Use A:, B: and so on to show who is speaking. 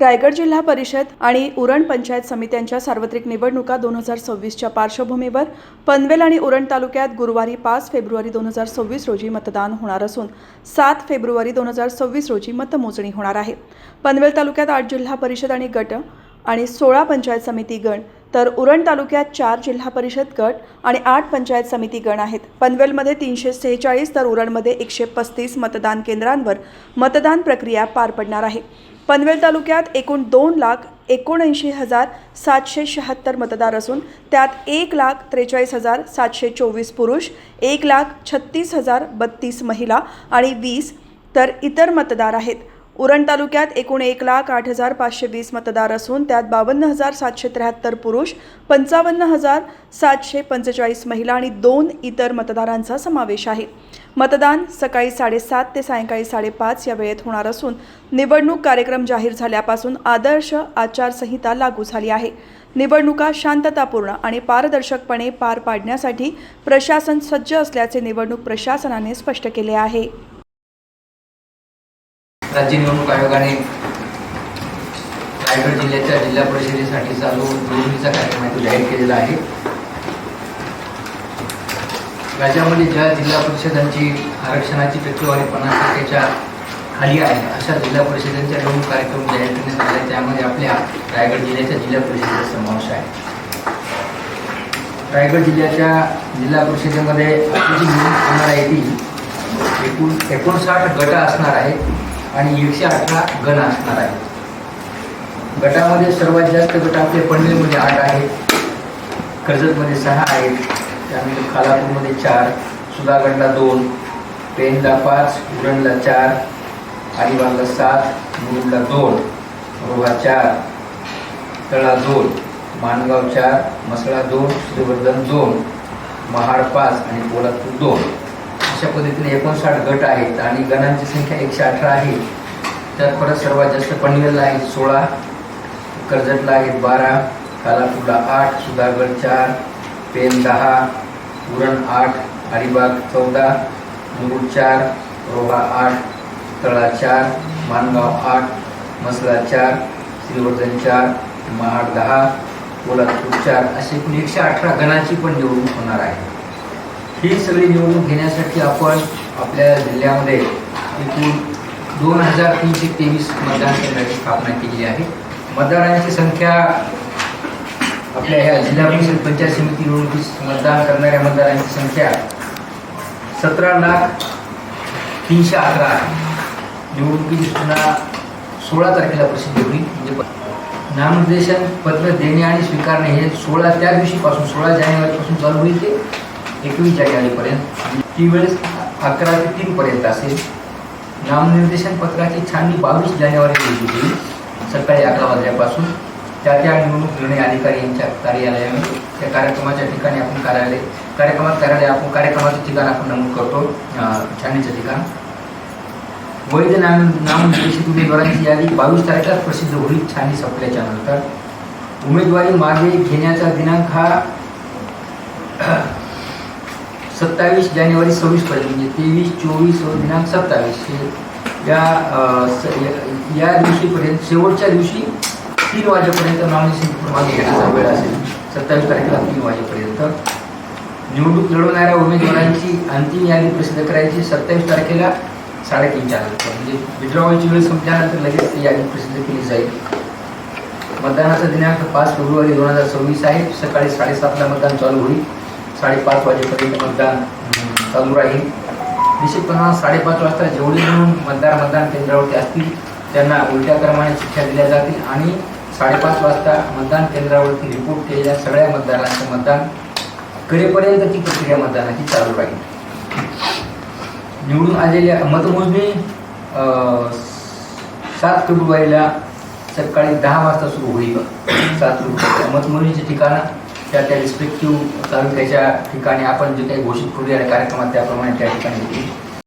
A: रायगड जिल्हा परिषद आणि उरण पंचायत समित्यांच्या सार्वत्रिक निवडणुका दोन हजार सव्वीसच्या पार्श्वभूमीवर पनवेल आणि उरण तालुक्यात गुरुवारी पाच फेब्रुवारी दोन हजार सव्वीस रोजी मतदान होणार असून सात फेब्रुवारी दोन हजार सव्वीस रोजी मतमोजणी होणार आहे. पनवेल तालुक्यात आठ जिल्हा परिषद आणि गट आणि सोळा पंचायत समिती गण तर उरण तालुक्यात चार जिल्हा परिषद गट आणि आठ पंचायत समिती गण आहेत. पनवेलमध्ये तीनशे सेहेचाळीस तर उरणमध्ये एकशे पस्तीस मतदान केंद्रांवर मतदान प्रक्रिया पार पडणार आहे. पनवेल तालुक्यात एकूण दोन लाख एकोणऐंशी हजार सातशे शहात्तर मतदार असून त्यात एक लाख त्रेचाळीस हजार सातशे चोवीस पुरुष एक लाख छत्तीस हजार बत्तीस महिला आणि वीस तर इतर मतदार आहेत. उरण तालुक्यात एकूण एक लाख आठ हजार पाचशे वीस मतदार असून त्यात बावन्न हजार सातशे त्र्याहत्तर पुरुष पंचावन्न हजार सातशे पंचेचाळीस महिला आणि दोन इतर मतदारांचा समावेश आहे. मतदान सकाळी साडेसात ते सायंकाळी साडेपाच या वेळेत होणार असून निवडणूक कार्यक्रम जाहीर झाल्यापासून आदर्श आचारसंहिता लागू झाली आहे. निवडणुका शांततापूर्ण आणि पारदर्शकपणे पार पाडण्यासाठी प्रशासन सज्ज असल्याचे निवडणूक प्रशासनाने स्पष्ट केले आहे.
B: राज्य निवडणूक आयोगाने रायगड जिल्ह्याच्या जिल्हा परिषदेसाठी चालू निवडणुकीचा कार्यक्रम जाहीर केलेला आहे. राज्यामध्ये ज्या जिल्हा परिषदांची आरक्षणाची टक्केवारी पन्नास टक्क्याच्या खाली आहे अशा जिल्हा परिषदांच्या दोन कार्यक्रम जाहीर करण्यात आले. त्यामध्ये आपल्या रायगड जिल्ह्याच्या जिल्हा परिषदेचा समावेश आहे. रायगड जिल्ह्याच्या जिल्हा परिषदेमध्ये आपली जी निवडणूक होणार आहे ती एकूण एकोणसाठ गट असणार आहेत आणि एकशे अठरा गण असणार आहेत. गटामध्ये सर्वात जास्त गट आपले पनवेलमध्ये आठ आहेत कर्जतमध्ये सहा आहेत त्यामध्ये खालापूरमध्ये चार सुधागडला दोन पेनला पाच उरणला चार अलिबागला सात मुरुडला दोन रोहा चार तळा दोन माणगाव चार मसळा दोन श्रीवर्धन दोन महाड पाच आणि पोलादपूर दोन. अशा पद्धतीने एकोणसाठ गट आहेत आणि गणांची संख्या एकशे अठरा आहे. त्यात परत सर्वात जास्त पनवेलला आहेत सोळा कर्जतला आहेत बारा कालापूरला आठ सुधागड चार पेन दहा पुरण आठ अलिबाग चौदा मुरुड चार रोहा आठ तळा चार मानगाव आठ मसला चार श्रीवर्धन चार महाड दहा पोलादपूर चार असे एकूण एकशे अठरा गणांची पण निवडणूक होणार आहे. ही सगळी निवडणूक घेण्यासाठी आपण आपल्या जिल्ह्यामध्ये एकूण दोन हजार तीनशे तेवीस मतदान केंद्राची स्थापना केली आहे. मतदारांची संख्या आपल्या ह्या जिल्हा परिषद पंचायत समिती निवडणुकीस मतदान करणाऱ्या मतदारांची संख्या सतरा लाख तीनशे अकरा आहे. निवडणुकीची सूचना सोळा तारखेला प्रसिद्ध होईल. म्हणजे नामनिर्देशन पत्र देणे आणि स्वीकारणे हे सोळा त्या दिवशीपासून सोळा जानेवारीपासून चालू होईल ते एकवीस जानेवारीपर्यंत. ती वेळेस अकरा ते तीनपर्यंत असेल. नामनिर्देशन पत्राची छाननी बावीस जानेवारी रोजी होईल. सकाळी अकरा वाजल्यापासून. त्या त्या निवडणूक निर्णय अधिकारी यांच्या कार्यालयाने त्या कार्यक्रमाच्या ठिकाणी आपण कार्यालय कार्यक्रमात कार्यालय आपण कार्यक्रमाचं ठिकाण आपण नमूद करतो छाननीचं ठिकाण. वैध नाम नामनिर्देशित उमेदवारांची यादी बावीस तारखेलाच प्रसिद्ध होईल छाननी संपल्याच्या नंतर. उमेदवारी मागे घेण्याचा दिनांक हा सत्तावीस जानेवारी सव्वीस पर्यंत म्हणजे तेवीस चोवीस व दिनांक सत्तावीस. या- या दिवशीपर्यंत शेवटच्या दिवशी तीन वाजेपर्यंत नॉमिनेशन मागे घेण्याचा वेळ असेल सत्तावीस तारखेला तीन वाजेपर्यंत. निवडणूक लढवणाऱ्या उमेदवारांची अंतिम यादी प्रसिद्ध करायची सत्तावीस तारखेला साडेतीनच्या नंतर म्हणजे विड्रॉवलची वेळ संपल्यानंतर लगेच ती यादी प्रसिद्ध केली जाईल. मतदानाचा दिनांक पाच फेब्रुवारी दोन हजार सव्वीस आहे. सकाळी साडेसातला मतदान चालू होईल. साडेपाच वाजेपर्यंत मतदान चालू राहील. निश्चितपणानं साडेपाच वाजता जेवढे म्हणून मतदार मतदान केंद्रावरती असतील त्यांना उलट्या क्रमाने चिठ्ठ्या दिल्या जातील आणि साडेपाच वाजता मतदान केंद्रावरती रिपोर्ट केलेल्या सगळ्या मतदारांचं मतदान करेपर्यंत ती प्रक्रिया मतदानाची चालू राहील. निवडून आलेल्या मतमोजणी अं, सात फेब्रुवारीला सकाळी दहा वाजता सुरू होईल सात फेब्रुवारी मतमोजणीचे ठिकाणं त्या त्या रिस्पेक्टिव्ह तालुक्याच्या ठिकाणी आपण जे काही घोषित करूया कार्यक्रमात त्याप्रमाणे त्या ठिकाणी